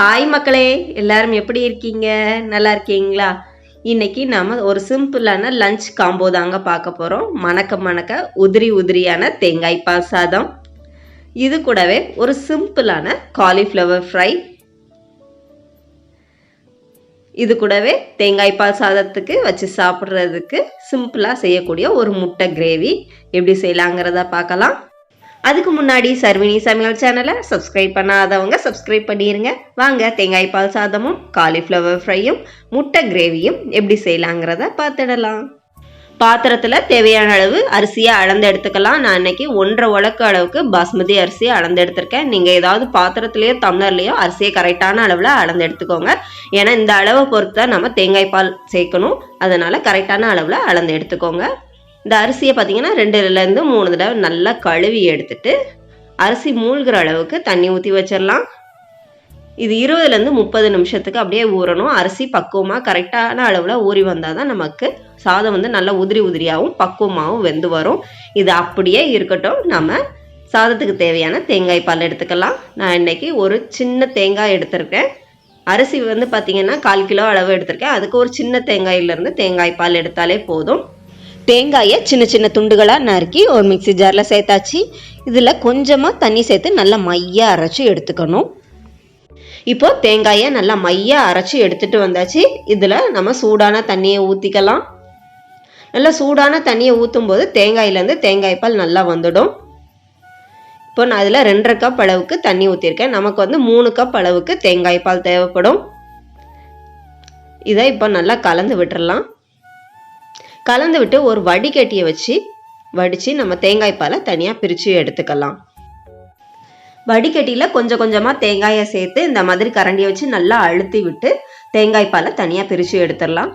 Hi மக்களே. எல்லாரும் எப்படி இருக்கீங்க? நல்லா இருக்கீங்களா? இன்னைக்கு நாம ஒரு சிம்பிளான லஞ்ச் காம்போ தாங்க பார்க்க போகிறோம் மணக்க மணக்க உதிரி உதிரியான தேங்காய் பால் சாதம் இது கூடவே ஒரு சிம்பிளான காலிஃப்ளவர் ஃப்ரை இது கூடவே தேங்காய் பால் சாதத்துக்கு வச்சு சாப்பிட்றதுக்கு சிம்பிளாக செய்யக்கூடிய ஒரு முட்டை கிரேவி எப்படி செய்யலாங்கிறத பார்க்கலாம். அதுக்கு முன்னாடி சர்வினி சமையல் சேனலை சப்ஸ்கிரைப் பண்ணாதவங்க சப்ஸ்கிரைப் பண்ணிடுங்க வாங்க தேங்காய் பால் சாதமும் காலிஃப்ளவர் ஃப்ரையும் முட்டை கிரேவியும் எப்படி செய்யலாங்கிறத பார்த்துடலாம். பாத்திரத்தில் தேவையான அளவு அரிசியை அளந்து எடுத்துக்கலாம். நான் இன்னைக்கு ஒன்றரை உலக்கு அளவுக்கு பாஸ்மதி அரிசியை அளந்து எடுத்திருக்கேன். நீங்கள் ஏதாவது பாத்திரத்துலேயோ டம்ளர்லேயோ அரிசியை கரெக்டான அளவில் அளந்து எடுத்துக்கோங்க. ஏன்னா இந்த அளவை பொறுத்து தான் நம்ம தேங்காய் பால் சேர்க்கணும். அதனால் கரெக்டான அளவில் அளந்து எடுத்துக்கோங்க. இந்த அரிசியை பார்த்தீங்கன்னா ரெண்டுலேருந்து மூணு தடவை நல்லா கழுவி எடுத்துட்டு அரிசி மூழ்கிற அளவுக்கு தண்ணி ஊற்றி வச்சிடலாம். இது இருபதுலேருந்து முப்பது நிமிஷத்துக்கு அப்படியே ஊறணும். அரிசி பக்குவமாக கரெக்டான அளவில் ஊறி வந்தால் தான் நமக்கு சாதம் வந்து நல்லா உதிரி உதிரியாகவும் பக்குவமாகவும் வெந்து வரும். இது அப்படியே இருக்கட்டும். நம்ம சாதத்துக்கு தேவையான தேங்காய் பால் எடுத்துக்கலாம். நான் இன்னைக்கு ஒரு சின்ன தேங்காய் எடுத்திருக்கேன். அரிசி வந்து பார்த்திங்கன்னா கால் கிலோ அளவு எடுத்திருக்கேன். அதுக்கு ஒரு சின்ன தேங்காயிலேருந்து தேங்காய் பால் எடுத்தாலே போதும். தேங்காயை சின்ன சின்ன துண்டுகளாக நறுக்கி ஒரு மிக்சி ஜாரில் சேர்த்தாச்சு. இதில் கொஞ்சமாக தண்ணி சேர்த்து நல்லா மையாக அரைச்சி எடுத்துக்கணும். இப்போ தேங்காயை நல்லா மையாக அரைச்சி எடுத்துட்டு வந்தாச்சு. இதில் நம்ம சூடான தண்ணியை ஊற்றிக்கலாம் நல்லா சூடான தண்ணியை ஊற்றும் போது தேங்காயிலேருந்து தேங்காய் பால் நல்லா வந்துடும். இப்போ நான் அதில் ரெண்டரை கப் அளவுக்கு தண்ணி ஊற்றிருக்கேன் நமக்கு வந்து மூணு கப் அளவுக்கு தேங்காய் பால் தேவைப்படும். இதை இப்போ நல்லா கலந்து விட்டுறலாம். கலந்து விட்டு ஒரு வடிகட்டியை வச்சு வடித்து நம்ம தேங்காய் பாலை தனியாக பிரித்து எடுத்துக்கலாம். வடிகட்டியில் கொஞ்சம் கொஞ்சமாக தேங்காயை சேர்த்து இந்த மாதிரி கரண்டியை வச்சு நல்லா அழுத்தி விட்டு தேங்காய் பாலை தனியாக பிரித்து எடுத்துடலாம்.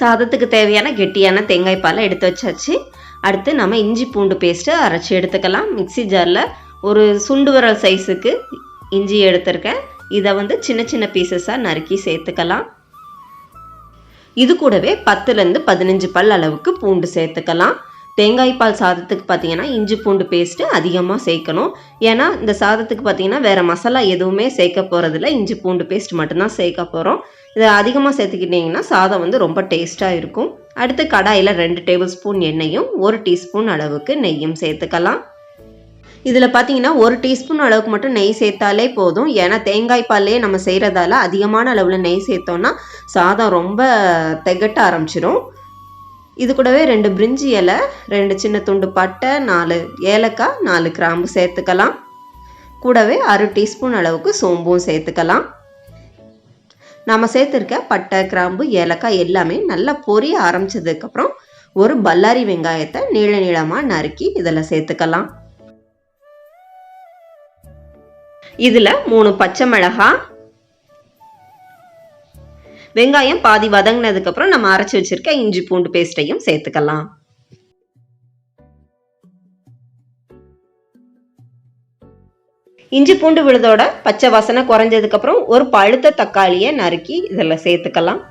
சாதத்துக்கு தேவையான கெட்டியான தேங்காய் பாலை எடுத்து வச்சாச்சு. அடுத்து நம்ம இஞ்சி பூண்டு பேஸ்ட்டு அரைச்சி எடுத்துக்கலாம். மிக்சி ஜாரில் ஒரு சுண்டு விரல் சைஸுக்கு இஞ்சி எடுத்திருக்கேன். இதை வந்து சின்ன சின்ன பீசஸாக நறுக்கி சேர்த்துக்கலாம். இது கூடவே பத்துலேருந்து பதினஞ்சு பல் அளவுக்கு பூண்டு சேர்த்துக்கலாம். தேங்காய் பால் சாதத்துக்கு பார்த்தீங்கன்னா இஞ்சி பூண்டு பேஸ்ட்டு அதிகமாக சேர்க்கணும். ஏன்னா இந்த சாதத்துக்கு பார்த்தீங்கன்னா வேறு மசாலா எதுவுமே சேர்க்க போகிறதில்ல இஞ்சி பூண்டு பேஸ்ட் மட்டும்தான் சேர்க்க போகிறோம் இதை அதிகமாக சேர்த்துக்கிட்டிங்கன்னா சாதம் வந்து ரொம்ப டேஸ்ட்டாக இருக்கும். அடுத்து கடாயில் ரெண்டு டேபிள் ஸ்பூன் எண்ணெயும் ஒரு டீஸ்பூன் அளவுக்கு நெய்யும் சேர்த்துக்கலாம். இதில் பார்த்தீங்கன்னா ஒரு டீஸ்பூன் அளவுக்கு மட்டும் நெய் சேர்த்தாலே போதும். ஏன்னா தேங்காய் பால்லையே நம்ம செய்கிறதால அதிகமான அளவில் நெய் சேர்த்தோன்னா சாதம் ரொம்ப திகட்ட ஆரம்பிச்சிடும் இது கூடவே ரெண்டு பிரிஞ்சி இலை ரெண்டு சின்ன துண்டு பட்டை நாலு ஏலக்காய் நாலு கிராம்பு சேர்த்துக்கலாம். கூடவே அரை டீஸ்பூன் அளவுக்கு சோம்பும் சேர்த்துக்கலாம். நம்ம சேர்த்துருக்க பட்டை கிராம்பு ஏலக்காய் எல்லாமே நல்லா பொரிய ஆரம்பிச்சதுக்கப்புறம் ஒரு பல்லாரி வெங்காயத்தை நீள நீளமாக நறுக்கி இதில் சேர்த்துக்கலாம். இதில் மூணு பச்சை மிளகா. வெங்காயம் பாதி வதங்கினதுக்கப்புறம் நம்ம அரைச்சி வச்சிருக்க இஞ்சி பூண்டு பேஸ்ட்டையும் சேர்த்துக்கலாம். இஞ்சி பூண்டு விழுதோட பச்சை வாசனை குறைஞ்சதுக்கப்புறம் ஒரு பழுத்த தக்காளியை நறுக்கி இதில் சேர்த்துக்கலாம்.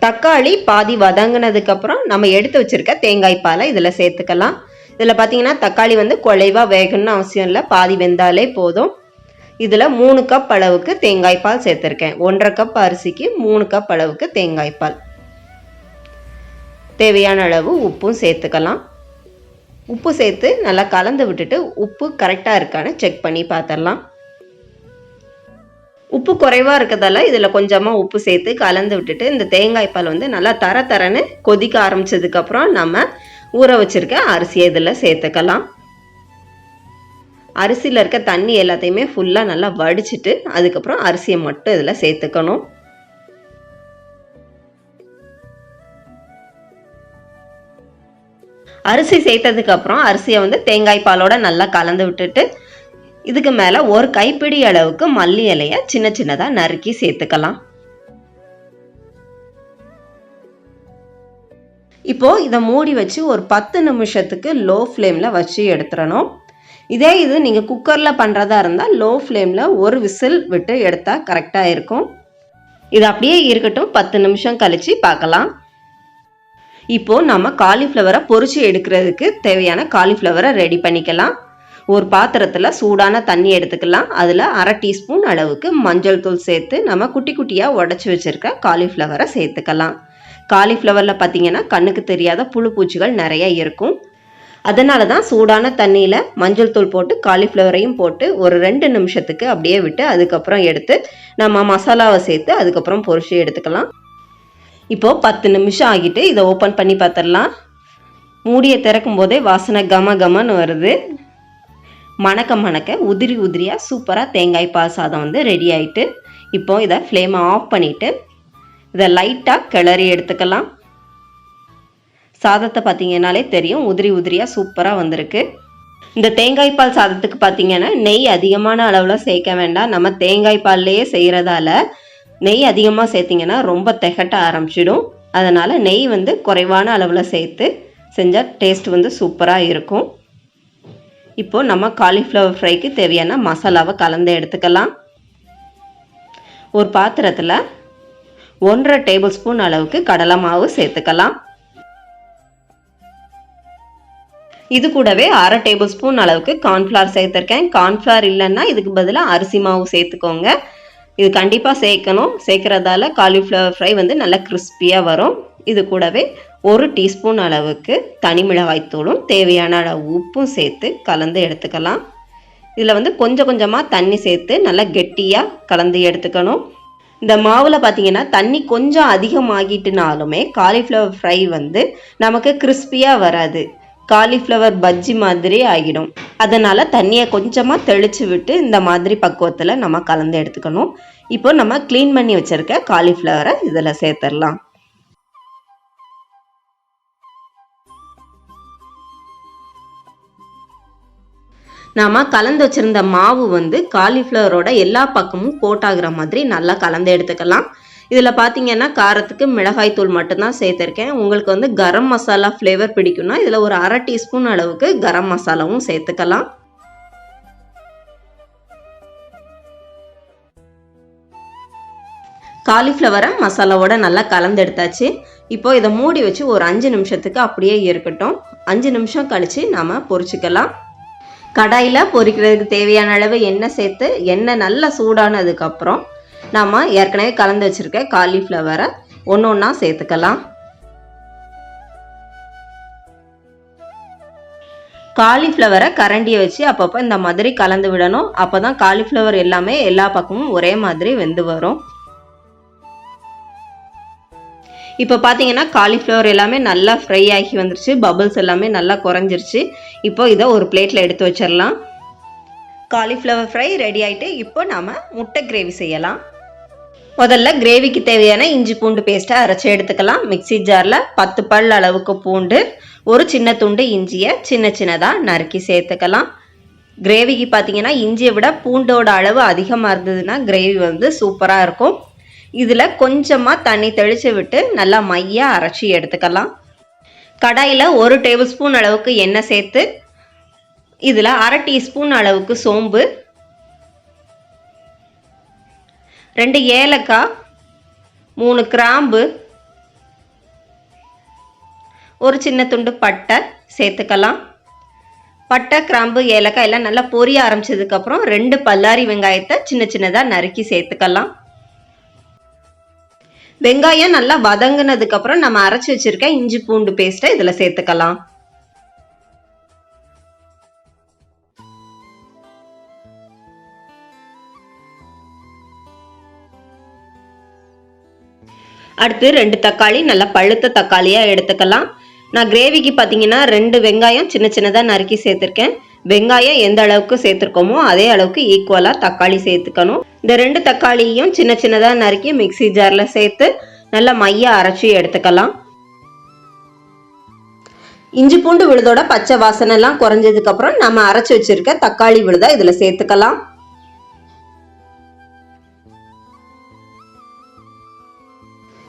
தக்காளி பாதி வதங்கினதுக்கப்புறம் நம்ம எடுத்து வச்சிருக்க தேங்காய் பாலை இதில் சேர்த்துக்கலாம். இதில் பார்த்தீங்கன்னா தக்காளி வந்து குலைவாக வேகணும்னு அவசியம் இல்லை. பாதி வெந்தாலே போதும். இதில் மூணு கப் அளவுக்கு தேங்காய் பால் சேர்த்துருக்கேன். ஒன்றரை கப் அரிசிக்கு மூணு கப் அளவுக்கு தேங்காய் பால். தேவையான அளவு உப்பும் சேர்த்துக்கலாம். உப்பு சேர்த்து நல்லா கலந்து விட்டுட்டு உப்பு கரெக்டாக இருக்கான்னு செக் பண்ணி பார்த்துடலாம் உப்பு குறைவாக இருக்கிறதால இதில் கொஞ்சமாக உப்பு சேர்த்து கலந்து விட்டுட்டு இந்த தேங்காய் பால் வந்து நல்லா தர தரன்னு கொதிக்க ஆரம்பிச்சதுக்கப்புறம் நம்ம ஊற வச்சுருக்க அரிசியை இதில் சேர்த்துக்கலாம். அரிசியில் இருக்க தண்ணி எல்லாத்தையுமே ஃபுல்லாக நல்லா வடிச்சிட்டு அதுக்கப்புறம் அரிசியை மட்டும் இதில் சேர்த்துக்கணும். அரிசி சேர்த்ததுக்கப்புறம் அரிசியை வந்து தேங்காய் பாலோட நல்லா கலந்து விட்டுட்டு இதுக்கு மேலே ஒரு கைப்பிடி அளவுக்கு மல்லி இலையை சின்ன சின்னதாக நறுக்கி சேர்த்துக்கலாம். இப்போது இதை மூடி வச்சு ஒரு பத்து நிமிஷத்துக்கு லோ ஃப்ளேமில் வச்சு எடுத்துடணும். இதே இது நீங்கள் குக்கரில் பண்ணுறதா இருந்தால் லோ ஃப்ளேமில் ஒரு விசில் விட்டு எடுத்தால் கரெக்டாக இருக்கும். இது அப்படியே இருக்கட்டும். பத்து நிமிஷம் கழித்து பார்க்கலாம். இப்போது நம்ம காலிஃப்ளவரை பொறிச்சு எடுக்கிறதுக்கு தேவையான காலிஃப்ளவரை ரெடி பண்ணிக்கலாம். ஒரு பாத்திரத்தில் சூடான தண்ணி எடுத்துக்கலாம். அதில் அரை டீஸ்பூன் அளவுக்கு மஞ்சள் தூள் சேர்த்து நம்ம குட்டி குட்டியாக உடச்சி வச்சுருக்க காலிஃப்ளவரை சேர்த்துக்கலாம். காலிஃப்ளவரில் பார்த்தீங்கன்னா கண்ணுக்கு தெரியாத புழு பூச்சிகள் நிறைய இருக்கும். அதனால தான் சூடான தண்ணியில் மஞ்சள் தூள் போட்டு காலிஃப்ளவரையும் போட்டு ஒரு ரெண்டு நிமிஷத்துக்கு அப்படியே விட்டு அதுக்கப்புறம் எடுத்து நம்ம மசாலாவை சேர்த்து அதுக்கப்புறம் பொரிச்சு எடுத்துக்கலாம். இப்போது பத்து நிமிஷம் ஆகிட்டு இதை ஓப்பன் பண்ணி பார்த்துடலாம் மூடியை திறக்கும் போதே வாசனை கம கமன்னு வருது. மணக்க மணக்க உதிரி உதிரியாக சூப்பராக தேங்காய் பால் சாதம் வந்து ரெடி ஆகிட்டு இப்போ இதை ஃப்ளேமை ஆஃப் பண்ணிவிட்டு இதை லைட்டாக கிளறி எடுத்துக்கலாம். சாதத்தை பார்த்தீங்கன்னாலே தெரியும். உதிரி உதிரியாக சூப்பராக வந்திருக்கு. இந்த தேங்காய் பால் சாதத்துக்கு பார்த்தீங்கன்னா நெய் அதிகமான அளவில் சேர்க்க வேண்டாம். நம்ம தேங்காய் பால்லையே செய்கிறதால நெய் அதிகமாக சேர்த்திங்கன்னா ரொம்ப திகட்ட ஆரம்பிச்சிடும். அதனால் நெய் வந்து குறைவான அளவில் சேர்த்து செஞ்சால் டேஸ்ட் வந்து சூப்பராக இருக்கும். இப்போது நம்ம காலிஃப்ளவர் ஃப்ரைக்கு தேவையான மசாலாவை கலந்து எடுத்துக்கலாம். ஒரு பாத்திரத்தில் ஒன்றரை டேபிள் ஸ்பூன் அளவுக்கு கடலை மாவு சேர்த்துக்கலாம். இது கூடவே அரை டேபிள் ஸ்பூன் அளவுக்கு கார்ன்ஃப்ளவர் சேர்த்துருக்கேன். கார்ன்ஃப்ளவர் இல்லைன்னா இதுக்கு பதிலாக அரிசி மாவு சேர்த்துக்கோங்க. இது கண்டிப்பாக சேர்க்கணும். சேர்க்குறதால காலிஃப்ளவர் ஃப்ரை வந்து நல்லா கிறிஸ்பியாக வரும். இது கூடவே ஒரு டீஸ்பூன் அளவுக்கு தனி மிளகாய்த்தூளும் தேவையான அளவு உப்பும் சேர்த்து கலந்து எடுத்துக்கலாம். இதில் வந்து கொஞ்சம் கொஞ்சமாக தண்ணி சேர்த்து நல்லா கெட்டியாக கலந்து எடுத்துக்கணும். இந்த மாவில் பார்த்தீங்கன்னா தண்ணி கொஞ்சம் அதிகமாகிட்டுனாலுமே காலிஃப்ளவர் ஃப்ரை வந்து நமக்கு கிறிஸ்பியாக வராது. காலிஃப்ளவர் பஜ்ஜி மாதிரி ஆகிடும். அதனால் தண்ணியை கொஞ்சமாக தெளித்து விட்டு இந்த மாதிரி பக்குவத்தில் நம்ம கலந்து எடுத்துக்கணும். இப்போ நம்ம க்ளீன் பண்ணி வச்சுருக்க காலிஃப்ளவரை இதில் சேர்த்துடலாம். நாம் கலந்து வச்சுருந்த மாவு வந்து காலிஃப்ளவரோட எல்லா பக்கமும் கோட் மாதிரி நல்லா கலந்து எடுத்துக்கலாம். இதில் பார்த்தீங்கன்னா காரத்துக்கு மிளகாய் தூள் மட்டும்தான் சேர்த்துருக்கேன். உங்களுக்கு வந்து கரம் மசாலா ஃப்ளேவர் பிடிக்கும்னா இதில் ஒரு அரை டீஸ்பூன் அளவுக்கு கரம் மசாலாவும் சேர்த்துக்கலாம். காலிஃப்ளவரை மசாலாவோட நல்லா கலந்து எடுத்தாச்சு. இப்போ இதை மூடி வச்சு ஒரு அஞ்சு நிமிஷத்துக்கு அப்படியே இருக்கட்டும். அஞ்சு நிமிஷம் கழித்து நாம் பொரிச்சுக்கலாம். கடாயில் பொரிக்கிறதுக்கு தேவையான அளவு எண்ணெய் சேர்த்து எண்ணெய் நல்லா சூடானதுக்கப்புறம் நாம் ஏற்கனவே கலந்து வச்சுருக்க காலிஃப்ளவரை ஒன்று ஒன்றா சேர்த்துக்கலாம். காலிஃப்ளவரை கரண்டியை வச்சு அப்பப்போ இந்த மாதிரி கலந்து விடணும். அப்போ தான் காலிஃப்ளவர் எல்லாமே எல்லா பக்கமும் ஒரே மாதிரி வெந்து வரும். இப்போ பார்த்தீங்கன்னா காலிஃப்ளவர் எல்லாமே நல்லா ஃப்ரை ஆகி வந்துருச்சு. பபுள்ஸ் எல்லாமே நல்லா குறைஞ்சிருச்சு. இப்போ இதை ஒரு பிளேட்டில் எடுத்து வச்சிடலாம். காலிஃப்ளவர் ஃப்ரை ரெடி ஆகிட்டு இப்போ நாம் முட்டை கிரேவி செய்யலாம். முதல்ல கிரேவிக்கு தேவையான இஞ்சி பூண்டு பேஸ்ட்டை அரைச்சி எடுத்துக்கலாம். மிக்சி ஜாரில் பத்து பல் அளவுக்கு பூண்டு ஒரு சின்ன துண்டு இஞ்சியை சின்ன சின்னதாக நறுக்கி சேர்த்துக்கலாம். கிரேவிக்கு பார்த்தீங்கன்னா இஞ்சியை விட பூண்டோட அளவு அதிகமாக இருந்ததுன்னா கிரேவி வந்து சூப்பராக இருக்கும். இதில் கொஞ்சமாக தண்ணி தெளித்து விட்டு நல்லா மையாக அரைச்சி எடுத்துக்கலாம். கடாயில் ஒரு டேபிள் ஸ்பூன் அளவுக்கு எண்ணெய் சேர்த்து இதில் அரை டீஸ்பூன் அளவுக்கு சோம்பு ரெண்டு ஏலக்காய் மூணு கிராம்பு ஒரு சின்ன துண்டு பட்டை சேர்த்துக்கலாம். பட்டை கிராம்பு ஏலக்காய் எல்லாம் நல்லா பொரிய ஆரம்பிச்சதுக்கப்புறம் ரெண்டு பல்லாரி வெங்காயத்தை சின்ன சின்னதாக நறுக்கி சேர்த்துக்கலாம். வெங்காயம் நல்லா வதங்கினதுக்கப்புறம் நம்ம அரைச்சி வச்சிருக்க இஞ்சி பூண்டு பேஸ்ட்டை இதில் சேர்த்துக்கலாம். அடுத்து ரெண்டு தக்காளி நல்லா பழுத்த தக்காளியாக எடுத்துக்கலாம். நான் கிரேவிக்கு பார்த்தீங்கன்னா ரெண்டு வெங்காயம் சின்ன சின்னதாக நறுக்கி சேர்த்துருக்கேன். வெங்காயம் எந்த அளவுக்கு சேர்த்துருக்கோமோ அதே அளவுக்கு ஈக்குவலாக தக்காளி சேர்த்துக்கணும். இந்த ரெண்டு தக்காளியும் சின்ன சின்னதாக நறுக்கி மிக்சி ஜாரில் சேர்த்து நல்லா மைய அரைச்சி எடுத்துக்கலாம். இஞ்சி பூண்டு விழுதோட பச்சை வாசனை எல்லாம் குறைஞ்சதுக்கப்புறம் நம்ம அரைச்சி வச்சிருக்க தக்காளி விழுதை இதில் சேர்த்துக்கலாம்.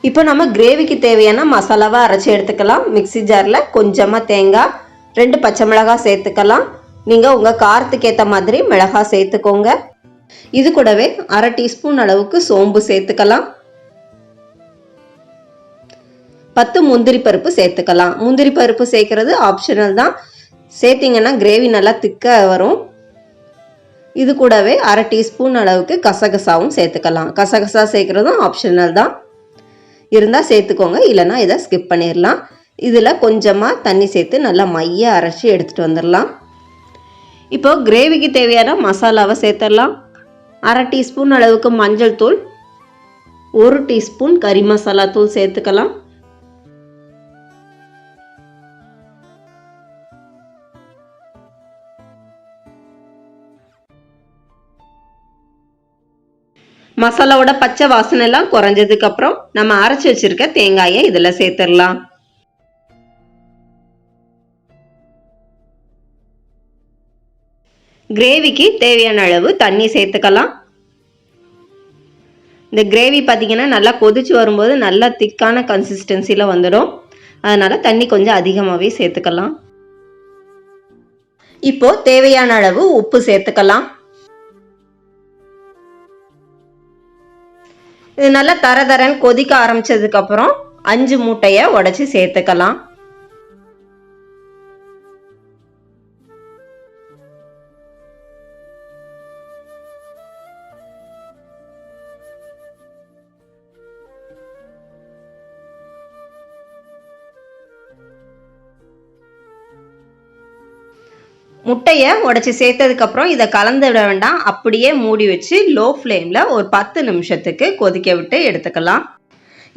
இப்போ நம்ம கிரேவிக்கு தேவையான மசாலாவா அரைச்சி எடுத்துக்கலாம். மிக்சி ஜாரில் கொஞ்சமாக தேங்காய் ரெண்டு பச்சை மிளகாய் சேர்த்துக்கலாம். நீங்கள் உங்கள் காரத்துக்கு ஏற்ற மாதிரி மிளகாய் சேர்த்துக்கோங்க. இது கூடவே அரை டீஸ்பூன் அளவுக்கு சோம்பு சேர்த்துக்கலாம். பத்து முந்திரி பருப்பு சேர்த்துக்கலாம். முந்திரி பருப்பு சேர்க்கறது ஆப்ஷனல் தான். சேர்த்திங்கன்னா கிரேவி நல்லா திக்காக வரும். இது கூடவே அரை டீஸ்பூன் அளவுக்கு கசகசாவும் சேர்த்துக்கலாம். கசகசா சேர்க்குறதும் ஆப்ஷனல் தான். இருந்தால் சேர்த்துக்கோங்க. இல்லைனா இதை ஸ்கிப் பண்ணிடலாம் இதில் கொஞ்சமாக தண்ணி சேர்த்து நல்லா மைய அரைச்சி எடுத்துகிட்டு வந்துடலாம் இப்போ கிரேவிக்கு தேவையான மசாலாவை சேர்த்துடலாம் அரை டீஸ்பூன் அளவுக்கு மஞ்சள் தூள் ஒரு டீஸ்பூன் கறி மசாலா தூள் சேர்த்துக்கலாம். மசாலாவோட பச்சை வாசனை எல்லாம் குறைஞ்சதுக்கு அப்புறம் நம்ம அரைச்சி வச்சிருக்க தேங்காயை இதில் சேர்த்துடலாம். கிரேவிக்கு தேவையான அளவு தண்ணி சேர்த்துக்கலாம். இந்த கிரேவி பார்த்தீங்கன்னா நல்லா கொதிச்சு வரும்போது நல்லா திக்கான கன்சிஸ்டன்சியில் வந்துடும். அதனால் தண்ணி கொஞ்சம் அதிகமாகவே சேர்த்துக்கலாம். இப்போ தேவையான அளவு உப்பு சேர்த்துக்கலாம். இது நல்லா தர தரன்னு கொதிக்க ஆரம்பிச்சதுக்கப்புறம் அஞ்சு மூட்டையை உடச்சி சேர்த்துக்கலாம். முட்டையை உடச்சி சேர்த்ததுக்கப்புறம் இதை கலந்து விட வேண்டாம். அப்படியே மூடி வச்சு லோ ஃப்ளேமில் ஒரு பத்து நிமிஷத்துக்கு கொதிக்க விட்டு எடுத்துக்கலாம்.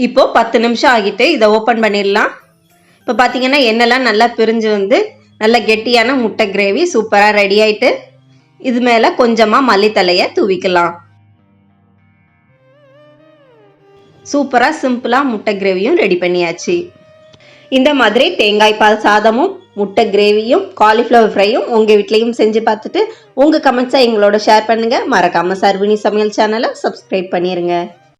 இப்போது பத்து நிமிஷம் ஆகிட்டு இதை ஓப்பன் பண்ணிடலாம். இப்போ பார்த்தீங்கன்னா எண்ணெய்லாம் நல்லா பிரிஞ்சு வந்து நல்ல கெட்டியான முட்டை கிரேவி சூப்பராக ரெடி ஆயிட்டு இது மேலே கொஞ்சமாக மல்லித்தலையை தூவிக்கலாம். சூப்பராக சிம்பிளாக முட்டை கிரேவியும் ரெடி பண்ணியாச்சு. இந்த மாதிரி தேங்காய் பால் சாதமும் முட்டை கிரேவியும் காலிஃப்ளவர் ஃப்ரையும் உங்கள் வீட்லேயும் செஞ்சு பார்த்துட்டு உங்கள் கமெண்ட்ஸை எங்களோட ஷேர் பண்ணுங்கள் மறக்காமல் சர்வினி சமையல் சேனலை சப்ஸ்கிரைப் பண்ணிடுங்க